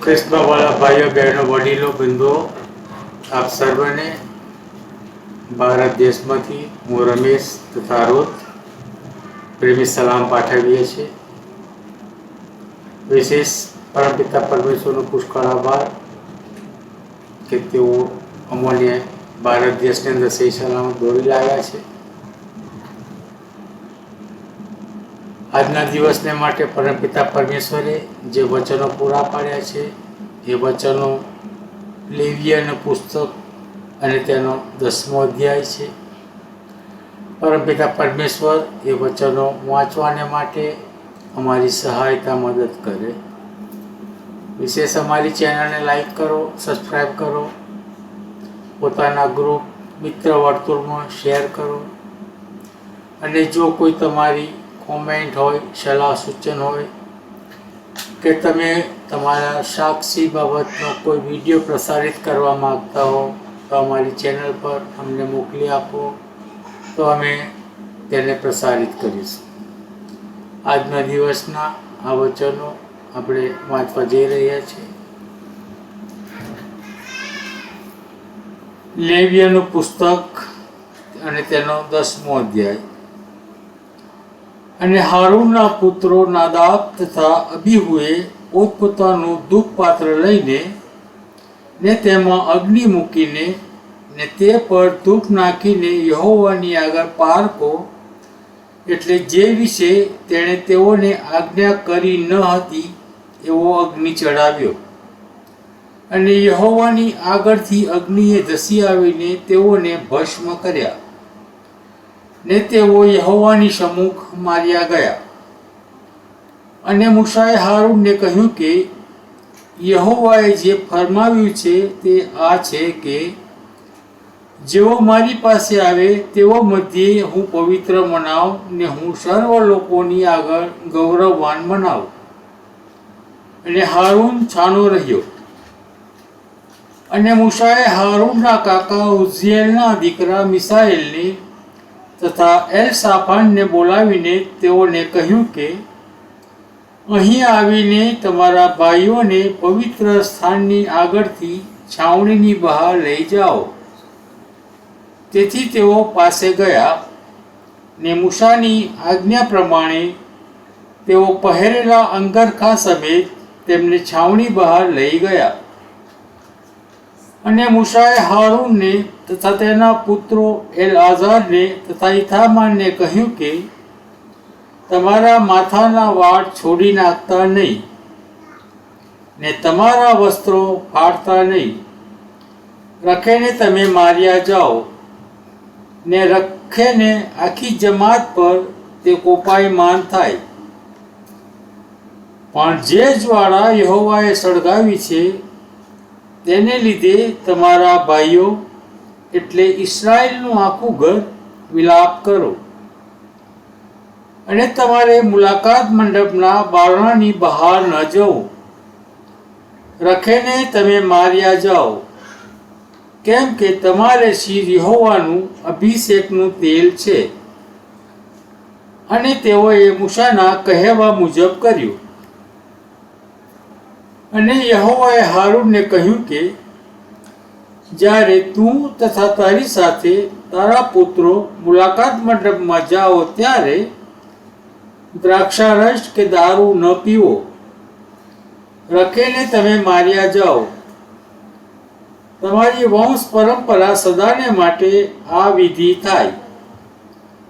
કૃષ્ણવાળા ભાઈઓ, બહેનો, વડીલો, બંધુઓ, આપ સર્વને ભારત દેશમાંથી હું રમેશ તથા રોત પ્રેમી સલામ પાઠવીએ છીએ. વિશેષ પરમપિતા પરમેશ્વરનો પુષ્કળ આભાર કે તેઓ અમોને ભારત દેશની અંદર સહી સલામત દોરી લાવ્યા છે. આજના દિવસને માટે પરમપિતા પરમેશ્વરે જે વચનો પૂરા પાડ્યા છે, એ વચનો અને પુસ્તક અને તેનો દસમો અધ્યાય છે. પરમપિતા પરમેશ્વર એ વચનો વાંચવાને માટે અમારી સહાયતા મદદ કરે. વિશેષ અમારી ચેનલને લાઈક કરો સબસ્ક્રાઈબ કરો, પોતાના ગ્રુપ મિત્ર વર્તુળમાં શેર કરો. અને જો કોઈ તમારી કોમેન્ટ હોય, સલાહ સૂચન હોય, કે તમે તમારા સાક્ષી બાબતનો કોઈ વીડિયો પ્રસારિત કરવા માગતા હો, તો અમારી ચેનલ પર અમને મોકલી આપો, તો અમે તેને પ્રસારિત કરીશું. આજના દિવસના આ વચનો આપણે વાંચવા જઈ રહ્યા છીએ. લેવિયાનું પુસ્તક અને તેનો દસમો અધ્યાય. અને હારૂનના પુત્રો નાદાબ તથા અબીહુએ પોતપોતાનું દુઃખ પાત્ર લઈને ને તેમાં અગ્નિ મૂકીને ને તે પર ધૂપ નાખીને યહોવાની આગળ પારકો એટલે જે વિશે તેણે તેઓને આજ્ઞા કરી ન હતી, એવો અગ્નિ ચડાવ્યો અને યહોવાની આગળથી અગ્નિએ ધસી આવીને તેઓને ભસ્મ કર્યા. ને તેઓ યહોવાની સમુખ માર્યા ગયા. અને મૂસાએ હારૂનને કહ્યું કે, યહોવાએ જે ફરમાવ્યું છે તે આ છે કે, જેઓ મારી પાસે આવે તેઓ મધ્યે હું પવિત્ર મનાવ ને હું સર્વ લોકોની આગળ ગૌરવવાન મનાવ. અને હારૂન છાનો રહ્યો. અને મૂસાએ હારૂનના કાકા ઉઝિયેલના દીકરા મિસાએલને તથા એલ સાફાનને બોલાવીને તેઓને કહ્યું કે, અહીં આવીને તમારા ભાઈઓને પવિત્ર સ્થાનની આગળથી છાવણીની બહાર લઈ જાઓ. તેથી તેઓ પાસે ગયા ને મૂસાની આજ્ઞા પ્રમાણે તેઓ પહેરેલા અંગરખા સમેત તેમને છાવણી બહાર લઈ ગયા. અને મુસાએ હારૂનને તથા તેના પુત્રો એલ આઝારને તથા ઇથામાનને કહ્યું કે, તમારા માથાના વાળ છોડી નાખતા નહીં ને તમારા વસ્ત્રો ફાડતા નહીં. રખેને તમે માર્યા જાઓ ને રખેને આખી જમાત પર તે કોપાયમાન થાય. પણ જે જ્વાળા યહોવાએ સળગાવી છે તેને લીધે તમારા ભાઈઓ એટલે ઈસરાયેલનું આખું ઘર વિલાપ કરો. અને તમારે મુલાકાત મંડપના બારણાની બહાર ન જવું. રખેને તમે માર્યા જાઓ. કેમ કે તમારે શિર યહોવાનું અભિષેકનું તેલ છે. અને તેઓએ મૂસાના કહેવા મુજબ કર્યું. અને યહોવાએ હારૂનને કહ્યું કે, જ્યારે તું તથા તારી સાથે તારા પુત્રો મુલાકાત મંડપમાં જાઓ ત્યારે દ્રાક્ષારસ કે દારૂ ન પીવો. રખેને તમે માર્યા જાઓ. તમારી વંશ પરંપરા સદાને માટે આ વિધિ થાય.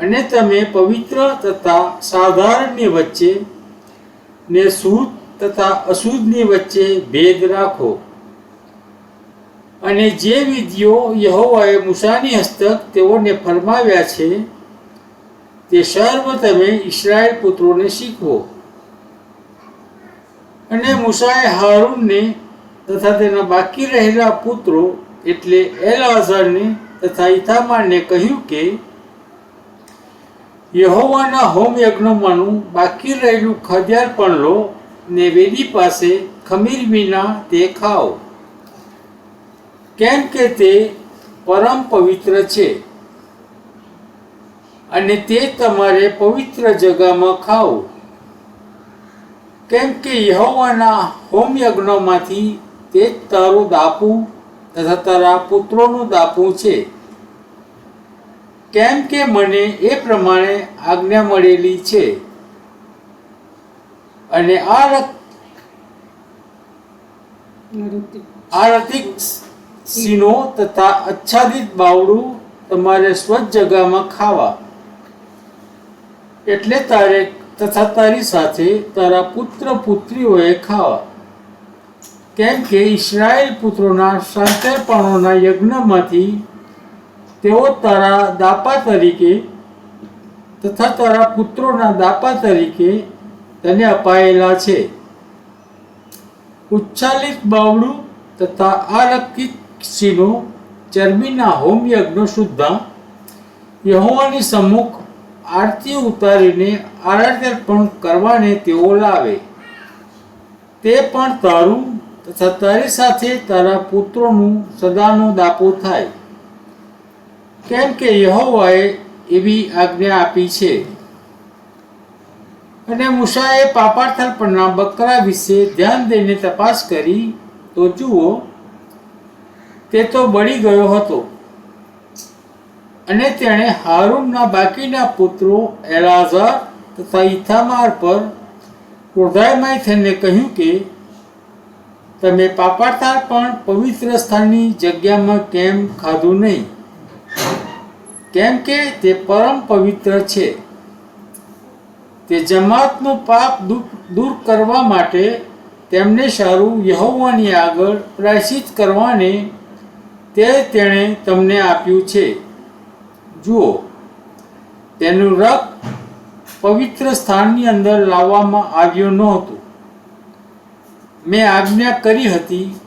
અને તમે પવિત્ર તથા સાધારણની વચ્ચે ને શુદ્ધ તથા અશુદ્ધની વચ્ચે ભેદ રાખો. અને જે વિધિઓ યહોવાએ મૂસાની હસ્તક તેઓને ફરમાવ્યા છે, તે સર્વ તમે ઈસરાયેલ પુત્રોને શીખવો. અને મૂસાએ હારૂનને તથા તેના બાકી રહેલા પુત્રો એટલે એલઆઝરને તથા ઇથામારને કહ્યું કે, યહોવાના હોમ યજ્ઞમાંનું બાકી રહેલું ખદ્યાર પણ લો ને વેદી પાસે ખમીર વિના તે ખાઓ. કેમ કે તે પરમ પવિત્ર છે અને તે તમારે પવિત્ર જગામાં ખાઓ. કેમ કે યહોવાના હોમ યજ્ઞોમાંથી તે તારું દાપું તથા તારા પુત્રોનું દાપું છે. કેમ કે મને એ પ્રમાણે આજ્ઞા મળેલી છે. અને આ રક- આ રતિક સીનો તથા આચ્છાદિત બાવડું તમારે સ્વચ્છ જગામાં ખાવા. એટલે તારે તથા તારી સાથે તારા પુત્ર પુત્રીઓએ ખાવા. કેમ કે ઇસ્રાયેલ પુત્રોના શાંતરપણોના યજ્ઞમાંથી તેઓ તારા દાપા તરીકે તથા તારા પુત્રોના દાપા તરીકે તને અપાયેલા છે. ઉચ્છાલિત બાવડું તથા અલક્ષિત સિંહો ચરબીના હોમ યજ્ઞ સુદ્ધા યહોવાની સમ્મુખ આરતી ઉતારીને આરાધન કરવાને તેઓ લાવે. તે પણ તારું તથા તારી સાથે તારા પુત્રોનું સદાનો દાપો થાય. કેમ કે યહોવાએ એવી આજ્ઞા આપી છે. અને મૂસાએ પાપાથર પરના બકરા વિશે ધ્યાન દઈને તપાસ કરી, તો જુઓ, તે તો બળી ગયો હતો. અને તેણે હારૂનના બાકીના પુત્રો એલાઝર તથા ઇથામાર પર ક્રોધાયમય થઈને કહ્યું કે, તમે પાપાથાર પણ પવિત્ર સ્થાનની જગ્યામાં કેમ ખાધું નહીં? કેમ કે તે પરમ પવિત્ર છે. તે જમાતનું પાપ દૂર કરવા માટે તેમને સારું યહોવાની આગળ પ્રાયશ્ચિત કરવાને તે તેણે તમને આપ્યું છે. જુઓ, તેનું રક્ત પવિત્ર સ્થાનની અંદર લાવવામાં આવ્યું નહોતું. મેં આજ્ઞા કરી હતી,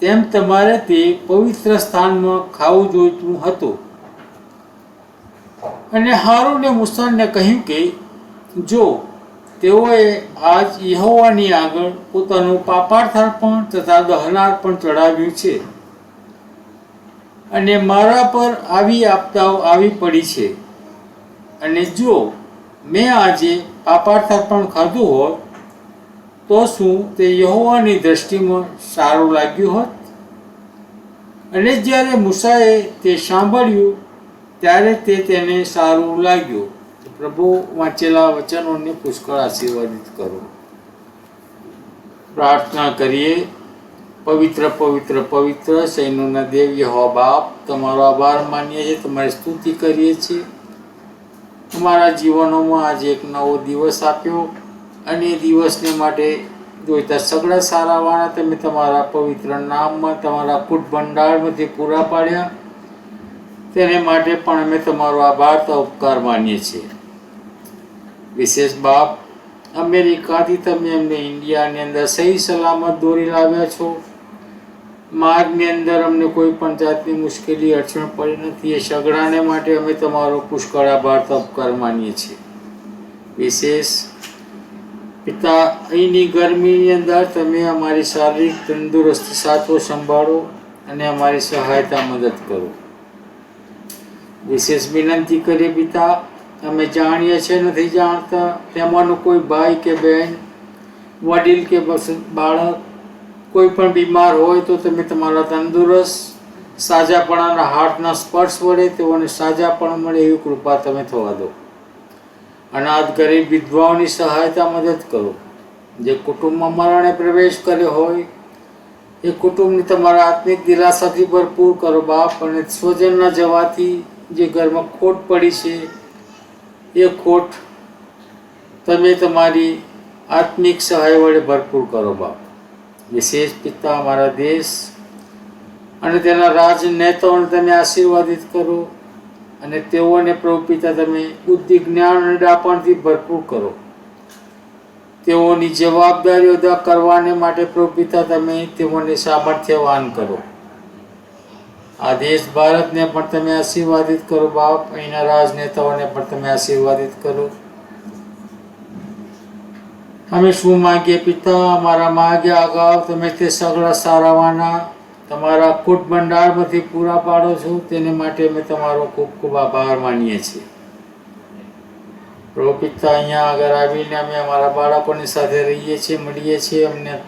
તેમ તમારે તે પવિત્ર સ્થાનમાં ખાવું જોઈતું હતું. અને હારૂને મુસાને કહ્યું કે જો તેઓએ આજ યહોવાની આગળ પોતાનું પાપાર્થાર્પણ પણ તથા દહનાર પણ ચડાવ્યું છે. અને મારા પર આવી આપતાઓ આવી પડી છે. અને જો મેં આજે પાપાર્થાર્પણ પણ ખાધું હોત, તો શું તે યહોવાની દ્રષ્ટિમાં સારું લાગ્યું હોત? અને જ્યારે મૂસાએ તે સાંભળ્યું, ત્યારે તે તેને સારું લાગ્યું. પ્રભુ વાંચેલા વચનોને પુષ્કળ આશીર્વાદિત કરો. પ્રાર્થના કરીએ, પવિત્ર પવિત્ર પવિત્ર સૈન્યોના દેવ યહો બાપ, તમારો આભાર માનીએ છીએ, તમારી સ્તુતિ કરીએ છીએ. અમારા જીવનોમાં આજે એક નવો દિવસ આપ્યો અને એ દિવસને માટે જોઈતા સગળા સારા વાળા તમે તમારા પવિત્ર નામમાં, તમારા કુટ ભંડારમાંથી પૂરા પાડ્યા. તેને માટે પણ અમે તમારો આભાર, તો ઉપકાર માનીએ છીએ. વિશેષ બાપ, અમેરિકાથી તમે અમને ઇન્ડિયાની અંદર સહી સલામત દોરી લાવ્યા છો. માર્ગની અંદર અમને કોઈ પણ જાતની મુશ્કેલી, અડચણ પડી નથી. એ સગડાને માટે અમે તમારો પુષ્કળ આભાર તો ઉપકાર માનીએ છીએ. વિશેષ, પિતા, અહીંની ગરમીની અંદર તમે અમારી શારીરિક તંદુરસ્તી સાથો સંભાળો અને અમારી સહાયતા મદદ કરો. વિશેષ વિનંતી કરીએ પિતા અમે જાણીએ છીએ, નથી જાણતા. તેમાંનું કોઈ ભાઈ કે બહેન વડીલ કે બસ બાળક, કોઈ પણ બીમાર હોય તો તમે તમારા તંદુરસ્ત, સાજાપણાના હાથના સ્પર્શ વડે તેઓને સાજાપણ મળે એવી કૃપા તમે થવા દો. અનાથ ગરીબ વિધવાઓની સહાયતા મદદ કરો. જે કુટુંબમાં મરણે પ્રવેશ કર્યો હોય, એ કુટુંબને તમારા આત્મિક દિલાસાથી ભરપૂર કરો બાપ અને સ્વજનના જવાથી જે ઘરમાં ખોટ પડી છે એ ખોટ તમે તમારી આત્મિક સહાય વડે ભરપૂર કરો બાપ. વિશેષ પિતા અમારા દેશ અને તેના રાજનેતાઓને તમે આશીર્વાદિત કરો અને તેઓને પ્રભુ પિતા તમે બુદ્ધિ, જ્ઞાન અને ડાપણથી ભરપૂર કરો. તેઓની જવાબદારીઓ અદા કરવાને માટે પ્રભુ પિતા તમે તેઓને સામર્થ્યવાન કરો. આ દેશ ભારતને પણ તમે આશીર્વાદિત કરો, બાપ. અહીંના રાજનેતાઓને પણ તમે આશીર્વાદિત કરો. અમે શું માગીએ પિતા? અમારા માગ્યા અગાઉ તમે તે સગળા સારાવાના. તમારા કુટ ભંડારમાંથી પૂરા પાડો છો. તેને માટે અમે તમારો ખૂબ ખૂબ આભાર માનીએ છીએ. પ્રભુ પિતા, અહીંયા આગળ આવીને અમે અમારા બાળકોની સાથે રહીએ છીએ, મળીએ છીએ. અમને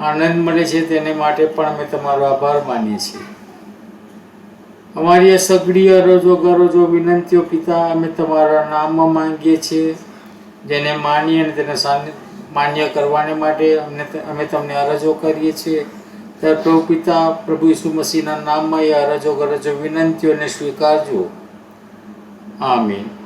આનંદ મળે છે. તેને માટે પણ અમે તમારો આભાર માનીએ છીએ. અમારી આ સગડી અરજો ગરજો વિનંતીઓ પિતા, અમે તમારા નામમાં માંગીએ છીએ, જેને માની અને તેને માન્ય કરવાને માટે અમને અમે તમને અરજો કરીએ છીએ. ત્યારે પ્રભુ પિતા, પ્રભુ ઈસુ મસીહના નામમાં એ અરજો ગરજો વિનંતીઓને સ્વીકારજો. આમીન.